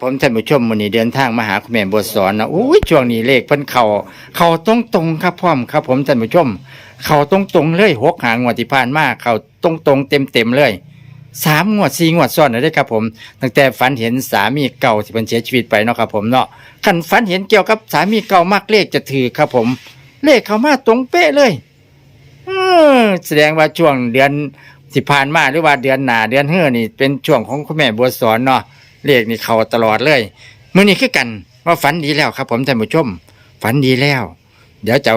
ผมท่านผู้ชมวันนี้เดินทางมาหาคุณแม่บทสอนนะอุ้ยช่วงนี้เลขเพิ่นเข่าเข่าตรงตรงๆครับพร้อมครับ ผมท่านผู้ชม เข่าตรงตรงๆเลยหกหางวดที่ผ่านมาเข่าตรงตรงเต็มเต็มๆเลยสามงวดสี่งวดซ้อนเลยเด้อครับผม ตั้งแต่ฝันเห็นสามีเก่าที่เพิ่นเสียชีวิตไปเนาะครับผมเนาะขันฝันเห็นเกี่ยวกับสามีเก่ามากเลขจะถือครับผม เลขเข้ามาตรงเป๊ะเลยอือแสดงว่าช่วงเดือนที่ผ่านมาหรือว่าเดือนหนาเดือนเฮือนี่เป็นช่วงของคุณแม่บัวสอนเนาะ เลขนี่เขาตลอดเลยมื่อนี้คือกันว่าฝันดีแล้วครับ ผมท่านผู้ชม ฝันดีแล้ว เดี๋ยวจะ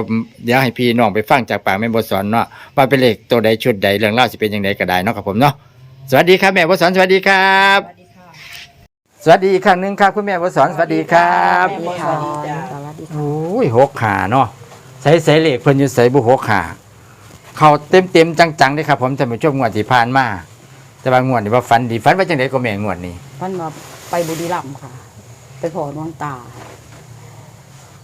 เดี๋ยวให้พี่น้องไปฟังจากปากแม่บทสอนเนาะว่าเป็นเลขตัวใดชุดใดเรื่องเล่าวสิเป็นยังไงก็ได้เนาะครับผมเนาะสวัสดีครับแม่บทสอนสวัสดีครับ สวัสดีค่ะ สวัสดีอีกครั้งหนึ่งครับคุณแม่บทสอนสวัสดีครับสวัสดีค่ะ สวัสดีค่ะ โอ้ยหกขาเนาะใส่ใส่เลขเพิ่นอยู่ใส่บุหกขาเขาเต็มเต็มๆจังๆเลยครับ ผมท่านผู้ชมงวดที่ผ่านมาแต่ว่างวดนี้ว่าฝันดีฝันว่าจังไดก็แม่งวดนี้ พันมาไปบุรีรัมย์ค่ะ ไปขอหลวงตา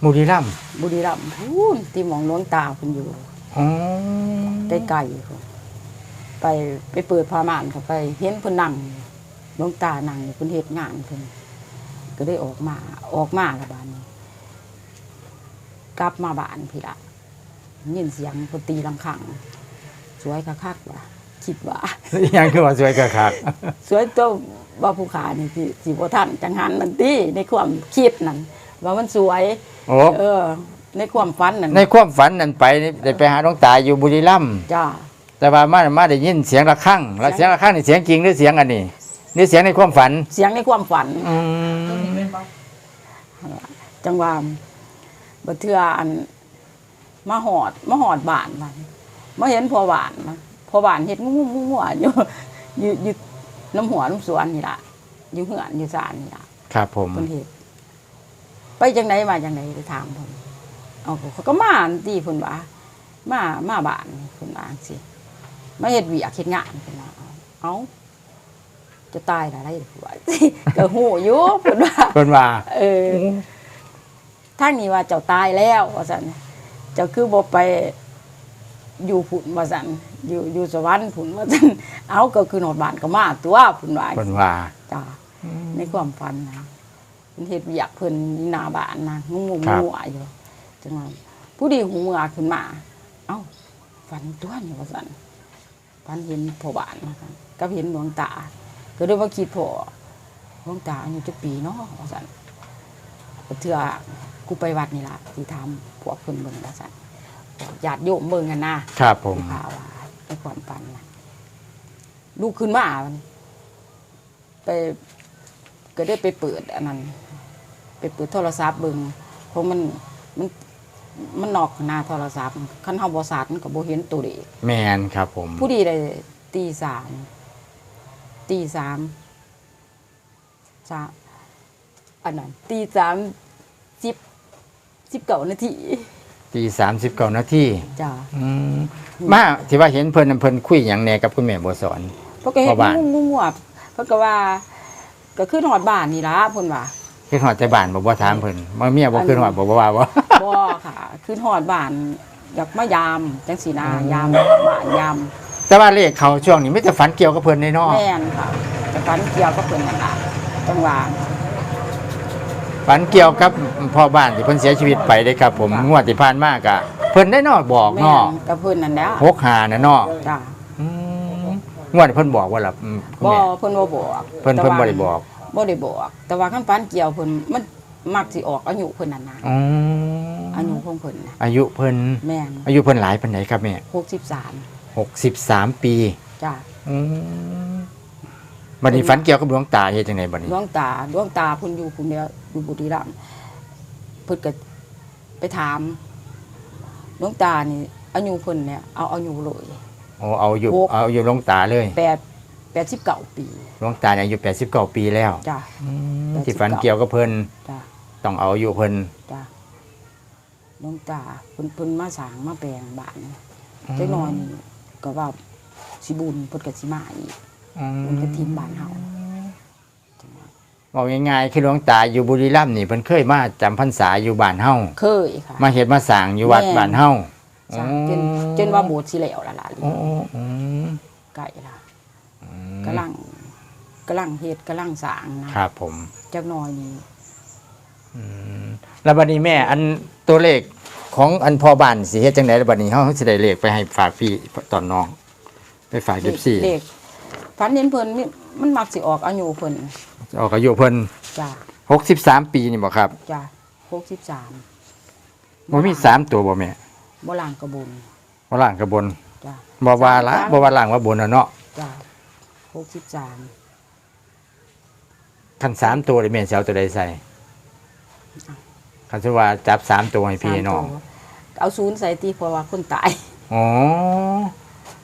มูรีรัมย์บุรีรัมย์พูนที่หมองหลวงตาคุณอยู่อ๋อใกล้ๆค่ะไปไปเปิดพามานค่ะไปเห็นเพิ่นนั่งหลวงตานั่งอยู่เพิ่นเฮ็ดงานเพิ่นก็ได้ออกมาออกมาละบานนี้ กลับมาบ้านพี่ละยินเสียงเพิ่นตีลังคังสวยคักๆว่ะคิดว่า ยังคือว่าสวยกะคัก สวยตัว ว่าผู้ขานี่สิสิบ่ทันจังหันนั่นติในความคิดนั่นว่ามันสวยโอ้เออ ในความฝันนั่นในความฝันนั้นไปนี่ได้ไปหาหลวงตาอยู่บุรีรัมย์จ้าแต่ว่ามามาได้ยินเสียงระฆังแล้วเสียงระฆังนี่เสียงจริงหรือเสียงอันนี้นี่เสียงในความฝัน เสียงในความฝันอืมจังว่าบ่เทื่ออันมาหอดมาหอดบ้านมันมาเห็นพ่อบ้านนะพ่อบ้านเฮ็ดงูงูงูอยู่อยู่อยู่ น้ำหัวน้ำสวนนี่ล่ะอยู่เหือนอยู่ศาลนี่ล่ะครับผมเพิ่นเฮ็ดไปจังไดมาจังไดไปถามเพิ่นเอาเขาก็มาอันที่เพิ่นว่ามามาบ้านเพิ่นว่าจังซี่มาเฮ็ดเวียกเฮ็ดงานเพิ่นว่าเอาจะตายได้ไรเพิ่นว่าก็ฮู้อยู่เพิ่นว่าเพิ่นว่าเออทางนี้ว่าเจ้าตายแล้วว่าซั่นเจ้าคือบ่ไป อยู่ผุนว่าซั่นอยู่อยู่สวรรค์ผุนว่าซั่นเอาก็คือโนดบ้านก็มาตัวผุนว่าเพิ่นว่าจ้าในความฝันนะเพิ่นเฮ็ดเวียกเพิ่นอยู่หน้าบ้านนะงงงครับงัวอยู่จังว่าผู้ดีหูเมือขึ้นมา เอ้าฝันตัวนี่ว่าซั่นฝันเห็นพ่อบ้านนะคะก็เห็นดวงตา ก็เลยว่าคิดพ่อดวงตาอายุจักปีเนาะว่าซั่นก็เทื่อกูไปวัดนี่ล่ะสิถามพวกเพิ่นเบิ่งว่าซั่น ญาติโยมเบิ่งกันนะครับผมข่าวว่าในความฝันนะลูกขึ้นมาวันไป ก็ได้ไปเปิดอันนั้น ไปเปิดโทรศัพท์เบิ่งเพราะมันมันมันนอกหน้าโทรศัพท์คันเฮาบ่สาดมันก็บ่เห็นตัวเด็กแมนครับผมผู้ดีได้ตีสามตีสามสามอันนั้นตีสามสิบสิบเก้านาที ตี39นาทีจ้าอืมมาที่ว่าเห็นเพิ่นนำเพิ่นคุยหยังแหน่กับคุณแม่บัวสอน เพราะก็เห็นพ่อบ้านงูงูงูเพราะก็ว่า ก็ขึ้นหอดบ้านนี่ละเพิ่นว่าคือฮอดแต่บ้านบ่บ่ถามเพิ่นว่าเมียบ่ขึ้นฮอดบ่บ่ว่าบ่ บ่ค่ะ ขึ้นหอดบ้านอยากมายามจังสีนายามบ้านยามแต่ว่าเลขเขาช่วงนี้ไม่แต่ฝันเกี่ยวกับเพิ่นในเนาะแม่นค่ะจะฝันเกี่ยวก็เพิ่นนั่นล่ะจังหวะ ฝันเกี่ยวกับพ่อบ้านที่เพิ่นเสียชีวิตไปเด้ครับ ผมงวดที่ผ่านมาก็เพิ่นได้เนาะบอกแม่เนาะนกับเพิ่นนั่นแหละหกหาน่ะเนาะจ้าอืมงวดเพิ่นบอกว่าล่ะอืมคุณบ่แม่เพิ่นบ่บอกเพิ่นแต่เพิ่นว่าบ่ได้บอกบ่ได้บอก แต่ว่าคันฝันเกี่ยวเพิ่นมันมักสิออกอายุเพิ่นนั่นน่ะอืมอายุของเพิ่นน่ะอายุเพิ่นแม่นอายุเพิ่นหลายปานไหนครับแม่63 63 ปีจ้าอืมบัดนี้ฝันเกี่ยวกับดวงตาเฮ็ดจังไดบัดนี้ ดวงตาดวงตาเพิ่นอยู่พุ่นเดียว อยู่บุรีรัมย์เพิ่นก็ไปถามดวงตานี่อายุเพิ่นเนี่ยเอาอายุเลยโอ้เอาอยู่หกเอาอยู่ดวงตาเลยแปดแปดสิบเก้าปีดวงตาเนี่ยอายุ89ปีแล้วจ้ะอืม89ที่ฝันเกี่ยวกับเพิ่นจ้ะต้องเอาอยู่เพิ่นจ้ะดวงตาเพิ่นเพิ่นมาสร้างมาแปลงบ้านจักหน่อยนี่ก็ว่าสิบุญเพิ่นก็สิมาอีกอืเพิ่นก็ทิ้งบ้านเฮาจังว่า บอกง่ายๆคือหลวงตาอยู่บุรีรัมย์นี่เพิ่นเคยมาจำพรรษาอยู่บ้านเฮาเคยค่ะมาเฮ็ดมาสร้างอยู่วัดแม่บ้านเฮาสร้างจนจนว่าโบสถ์สิแล้วล่ะล่ะโอ้โอ้อืมใกล้ละกำลังกำลังเฮ็ดกำลังสร้างนะครับผมจจักหน่อยนี่แล้วบัดนี้แม่ อันตัวเลขของอันพอบ้านสิเฮ็ดจังได๋แล้วบัดนี้เฮาสิได้เลขไปให้ฝากพี่ตอนน้อง ไปฝาก FC เด็กฝันเห็นเพิ่นมีมันมักสิออกอายุเพิ่น ออกอายุเพิ่นจ้ะ63ปีนี่บ่ครับจ้ะหกสิบสามบ่มีสามตัวบ่แม่บ่ล่างกระบุญบ่ล่างกับบนจ้ะบ่ว่าละบ่ว่าล่างว่าบนน่ะเนาะจ้ะหกสิบสามคันสามตัวนี่แม่นสิเอาตัวใดใส่คันสิว่าจับสามตัวให้พี่น้อง เอาศูนย์ใส่ตีเพราะว่าคนตาย อ๋อ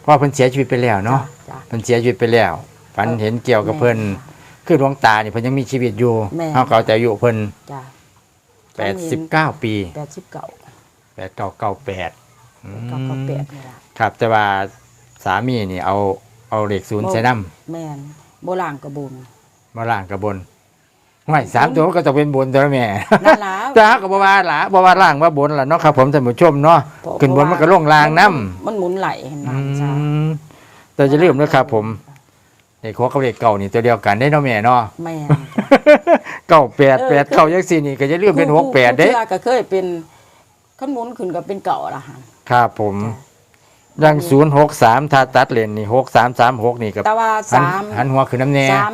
เพราะเพิ่นเสียชีวิตไปแล้วเนาะจ้ะ เพิ่นเสียชีวิตไปแล้วฝันเห็นเกี่ยวกับเพิ่น คือดวงตานี่เพิ่นยังมีชีวิตอยู่แม่ เฮาก็เอาแต่อายุเพิ่นจ้ะ89 ปีแปดสิบเก้า8998อืเก้าเก้าแปมดนี่ล่ะครับ แต่ว่าสามีนี่เอาเอาเลขศูนย์ใส่นํแม่นบ่ล่างกระบุญมาล่างกับบนห้วยสามตัวก็จะเป็นบนตัวแม่ นั่นล่ะจ้าก็บ่ว่าล่ะบ่ว่าล่างว่าบนล่ะเนาะครับผมท่านผู้ชมเนาะเพราะขึ้นบนมันก็ลงล่างนำมันหมุนไหลเห็นไหมจ้ะแต่จะลืมนะครับผม เลขหกกับเลขเก่านี่ตัวเดียวกันได้เนาะแม่เนาะแม่นเก้าแปดแปดเก้ายังสี่นี่ก็จะลืมเป็นหกแปดเด้ผู้ชื่อก็เคยเป็นขั้นหมุนขึ้นก็เป็นเก่าละหันครับผมยังศูนย์หกสามถ้าตัดเลนนี่หกสามสามหกนี่กับแต่ว่าหันสามหันหัวคือน้ำแน่สาม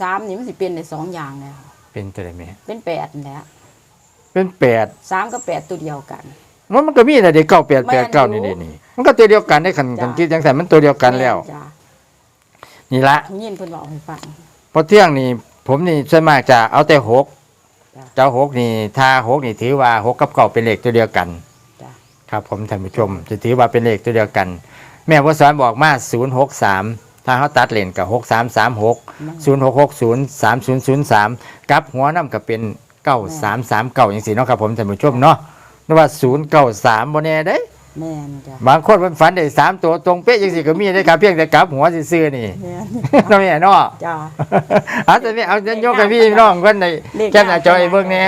สามนี่มันสิเป็นในสองอย่างแล้วเป็นตัวใดแม่เป็นแปดนั่นแหล้วเป็นแปดสามกับแปดตัวเดียวกันมันมันก็มีแต่เด็กเก้าแปดแปดเก้าแม่นี่นอยู่นี่นี่มันก็ตัวเดียวกันได้ขันจ้ะขันคิดจังสันมันตัวเดียวกันแล้วม่จ้ะ นี่ละทุยินเพิ่นบอกให้ฟัง พอเที่ยงนี่ผมนี่ส่วนมากจะเอาแต่หกจ้ะเจ้าหกนี่ถ้าหกนี่ถือว่าหกกับเก้าเป็นเลขตัวเดียวกันจ้ะ ครับผมท่านผู้ชม จะถือว่าเป็นเลขตัวเดียวกัน แม่วสอนบอกมาศูนย์หกสามถ้าเขาตัดเลนกับหกสามสามหกแม่ศูนย์หกหกศูนย์สามศูนย์ศูนย์สามกับหัวน้ำก็เป็นเก้าสามสามเก้าอย่างสี่เนาะครับผมท่านผู้ชมเนาะนึกว่าศูนย์เก้าสามโมเน่ได้ แม่นจ้ะบางคนมันฝันได้สามตัวตรงเป๊ะอย่างสี่ก็มีได้ครับเพียงแต่กลับหัวซื่อๆนี่แม่นน้องแม่เนาะจ้ะ เอาแต่นี่เอาจะยกให้พี่น้องเพิ่นในเลขแก้มหน้าจอไอ้เบิ่งแหน่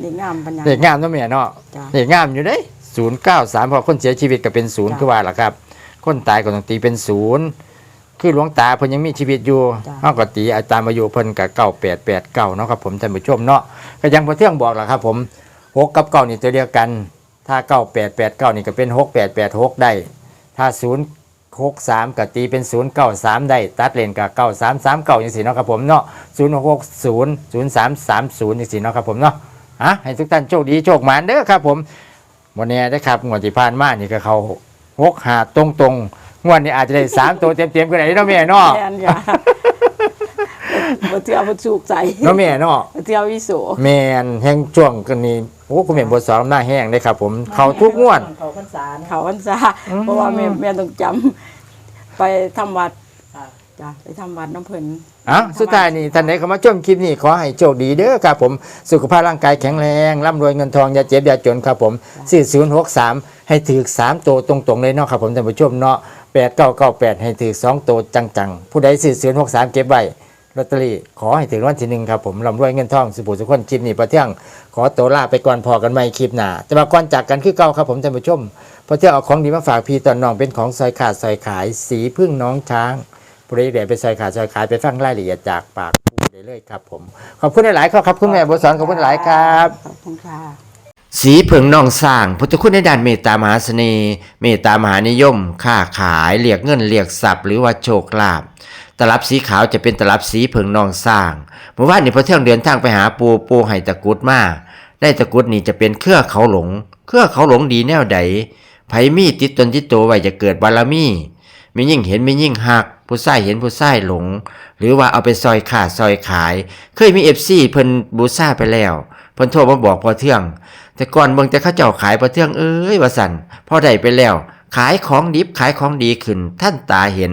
เด็กงามปัญญา เด็กงามน้องแม่เนาะจ้ะ เด็กงามอยู่เด้ศูนย์เก้าสามพอคนเสียชีวิตก็เป็นศูนย์จ้ะคือว่าล่ะครับ คนตายก็ต้องตีเป็นศูนย์คือหลวงตาเพิ่นยังมีชีวิตอยู่จ้ะ เฮาก็ตีอาตามอายุเพิ่นก็เก้าแปดแปดเก้าเนาะครับผมท่านผู้ชมเนาะก็ยังพอเที่ยงบอกล่ะครับผมหกกับเก้านี่ตัวเดียวกัน ถ้าเก้าแปดแปดเก้านี่ก็เป็นหกแปดแปดหกได้ ถ้าศูนย์หกสามก็ตีเป็นศูนย์เก้าสามได้ ตัดเลนกับเก้าสามสามเก้าอย่างสี่เนาะครับผมเนาะศูนย์หกศูนย์ศูนย์สามสามศูนย์อย่างสี่เนาะครับผมเนาะอะให้ทุกท่านโชคดีโชคหมานเด้อครับผมวันนี้ได้ครับงวดที่ผ่านมานี่ก็เขาหกหาตรงตรงๆงวดนี้อาจจะได้สามตัวเต็มเต็มๆก็ได้เนาะแม่เนาะ บ่เทื่อบ่สุกใจเนาะแม่เนาะบ่เทื่อวิโสแม่นแห้งช่วงกันนี้โอ้คุณแม่บทสอนหน้าแห้งเลยครับผมเขาทุกงวดเขาพรรษาเนี่ยเขาพรรษาอืมเพราะว่าแม่แม่ต้องจำไปทำวัดค่ะจ้ะไปทำวัดน้ำเพิ่นอะสุดท้ายนี่ท่านใดเข้ามาชมคลิปนี้ขอให้โชคดีเด้อครับผม สุขภาพร่างกายแข็งแรงร่ำรวยเงินทองอย่าเจ็บอย่าจนครับผมสี่ศูนย์หกสามให้ถือสามตัวตรงๆเลยเนาะครับผมท่านผู้ชมเนาะแปดเก้าเก้าแปดให้ถือสองตัวจังๆ ผู้ใดสี่ศูนย์หกสามเก็บไว้ ลอตเตอรี่ขอให้ถึงรางวันที่หนึ่งครับผมร่ำรวยเงินทองสุขสุขคนคลิปนี้ประเที่ยง ขอตัวลาไปก่อนพอกันใหม่คลิปหน้าแต่มาก่อนจากกันคือเก่าครับผมท่านผู้ชมเพอเที่ยงเอาของดีมาฝากพี่ตอนน้องเป็นของซอยขาดซอยขายสีพึ่งน้องช้างผู้ใดเดี๋ยวไปซอยขาดซอยขายไปฟังรายละเอียดจากปากผู้ได้เลยครับผมขอบคุณหลายๆครับขอบคุณแม่บุญสอนขอบคุณหลายครับขอบคุณค่ะสีเผิงนองสร้างพุทธคุณในด้านเมตตามหาเสน่ห์เมตตามหานิยม ค้าขายเรียกเงินเรียกทรัพย์หรือว่าโชคลาภ ตลับสีขาวจะเป็นตลับสีเผิงนองสร้างเมื่อวานนี้พอเที่ยงเดินทางไปหาปูปูไห้ตะกุดมาได้ตะกุดนี่จะเป็นเครือเขาหลง เครือเขาหลงดีแนวใดไผมีติดตนติดตัวไว้จะเกิดบารมีมียิ่งเห็นมียิ่งหัก ผู้ใส่เห็นผู้ใส่หลง หรือว่าเอาไปซอยขาดซอยขาย เคยมีเอฟซีเพิ่นบูซ่าไปแล้วเพิ่นโทรมาบอกพอเที่ยงแต่ก่อนเบิ่งแต่ข้าเจ้าขายประเทืองเอ้ยว่าสันพอได้ไปแล้ว ขายของดิบขายของดีขึ้นท่านตาเห็น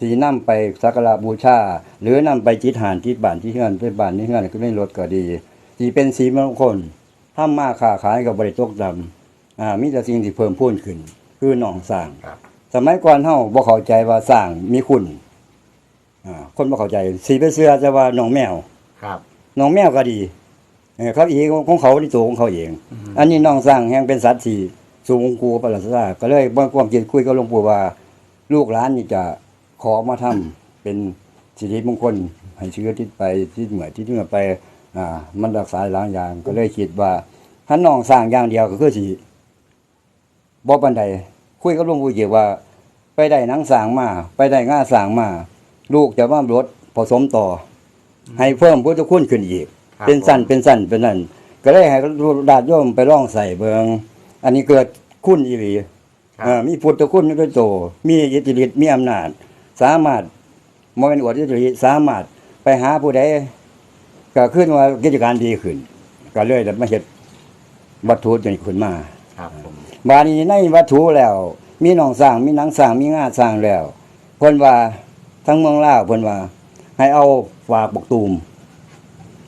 ที่นำไปสักการะบูชา หรือนำไปจิตหานที่บ้านที่เฮือนที่บ้านที่เฮือนก็ไม่ลดก็ดีที่เป็นสีมงคลททำมาค้าขายกับบริตกดำอ่ามีแต่สิ่งที่เพิ่มพูนขึ้น คือหนองสร้างครับสมัยก่อนเฮาบ่เข้าใจว่าสร้างมีคุณอ่าคนบ่เข้าใจสีไปเสื้อแต่ว่าหนองแมวครับหนองแมวก็ดีเออเขาอีกของเขาที่ตัวของเขาเอง อันนี้น้องสร้างแห่งเป็นสัตว์ที่สูงกูประหลาดซาก็เลยบ่ความคิดคุยกับหลวงปู่ว่า ลูกหลานนี่จะ ขอมาทำเป็นสิริมงคลให้เชื้อทิศไปทิศเหนือทิศเหนือไปอ่ามันรักษาหลายอย่าง ก็เลยคิดว่าถ้าน้องสร้างอย่างเดียวก็คือสิบ่ปานใดคุยกับหลวงปู่เกี่ยวว่า ไปได้หนังสร้างมา ไปได้ง่าสร้างมา ลูกจะว่ารถผสมต่อ ให้เพิ่มพุทธคุณขึ้นอีกครับเป็นสั้นเป็นสั้นเป็นนั่นก็เลยให้ดาดโยมไปลองใส่เบิงอันนี้เกิดคุณอีหลีครับเอ่อมีพุทธคุณด้วยโตมีอิทธิฤทธิ์มีอำนาจ สามารถมเป็นอวดอิทธิฤทธิ์สามารถไปหาผู้ใดก็ขึ้นว่ากิจการดีขึ้น ก็เลยได้มาเฮ็ดวัตถุจนขึ้นมาครับผมบาดนี้ในวัตถุแล้ว มีหนองสร้างมีหนังสร้างมีงาสร้างแล้วเพิ่นว่าทั้งเมืองลาวเพิ่นว่า ให้เอาฝากบกตูม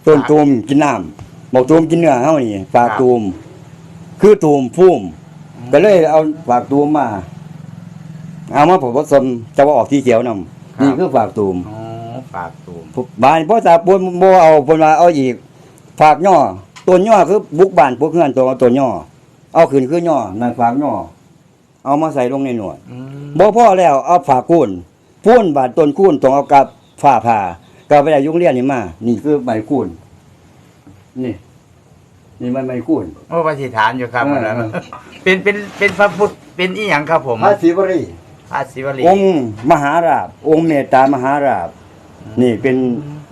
ต้นตูมกินน้ำบกตูมกินเนื้อเฮานี่ฝากตูม คือตูมพุ่มก็เลยเอาฝากตูมมา เอามาผสมจะว่าออกที่เขียวนำนี่คือฝากตูมอ๋อฝากตูมบ้านพ่อตาปูนบ่เอาเพิ่นว่าเอาอีกฝากย่อต้นย่อคือบุกบ้านพวกเฮือนตัวต้นย่อ เอาขึ้นคือย่อนั่นฝากย่อ เอามาใส่ลงในหนวดอืมบ่พอแล้วเอาฝากคูนพูนบาดต้นคูนต้องเอากับฝ้าผ่าก็ไปได้ยุงเรียนนี่มา นี่คือใบคูนนี่นี่มันใบคูนโอ้ปฏิฐานอยู่ครับเออวันนั้นเป็นเป็นเป็นพระพุทธเป็นอีหยังครับผม พระศิวรี พระศิวลีองค์มหาราบ องค์เมตตามหาราบ นี่เป็น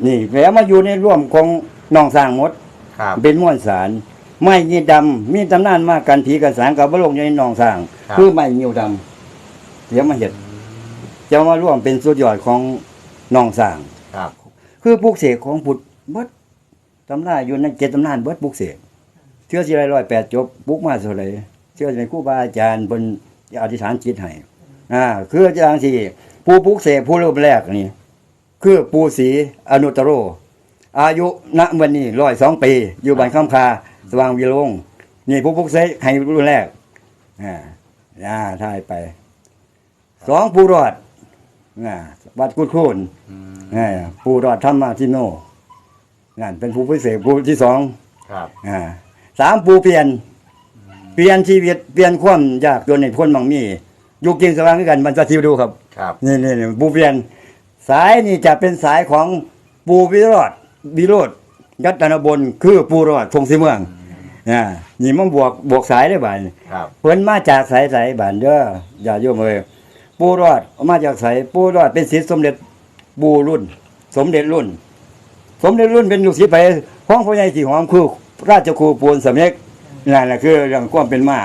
นี่แล้วมาอยู่ในร่วมของน้องสร้างหมด ครับ เป็นม้วนสาร ไม้ยีดำมีตำนานมากกันผีกันสางกับบลงอยู่ในหนองสร้าง ครับ คือไม้งิ้วดำเดี๋ยวมาเห็ดจะมาร่วมเป็นสุดยอดของหนองสร้าง ครับ คือปลูกเสกของพุทธเบิดตำราอยู่ในเจ็ดตำนานเบิดปลูกเสกเชื่อสิไรร้อยแปดจบปลูกมาเท่าไหรเชื่อในครูบาอาจารย์บนอธิษฐานจิตให้ อ่าคืออย่างที่ผู้ปลูกเสกผู้รูปแรกนี่ คือปูศรีอนุตตโร อายุณวันนี้ร้อยสองปี อยู่บ้านข้ามคาสว่างวิโรงนี่ผู้พุกเสกให้รุ่นแรกอ่าอ่าถ่ายไปสองผู้รอดอ่าวัดกุดคูนอืมอ่าผู้รอดธรรมาทิโนนั่นเป็นผู้พิเศษผู้ที่สองครับอ่าสามผู้เปลี่ยน เปลี่ยนชีวิตเปลี่ยนความยากจนในพ้นบางมี อยู่กินสว่างด้วยกันมันจะทิวดูครับ ครับ นี่นี่นี่ปูเพียน สายนี่จะเป็นสายของปูวิโรธวิโรธยัตนบนคือปูรอดทงสีเมืองอ่านี่มันบวกบวกสายได้บ่ายครับเพิ่นมาจากสายสายบานเด้ออย่าโยมเอ้ยปูรอดมาจากสายปูรอดเป็นศิษย์สมเด็จปูรุ่น สมเด็จรุ่น สมเด็จรุ่นเป็นลูกศิษย์ไปห้องพ่อใหญ่สีหอมคือราชครูปูนสำเร็จนั่นแหละคือเรื่องความเป็นมา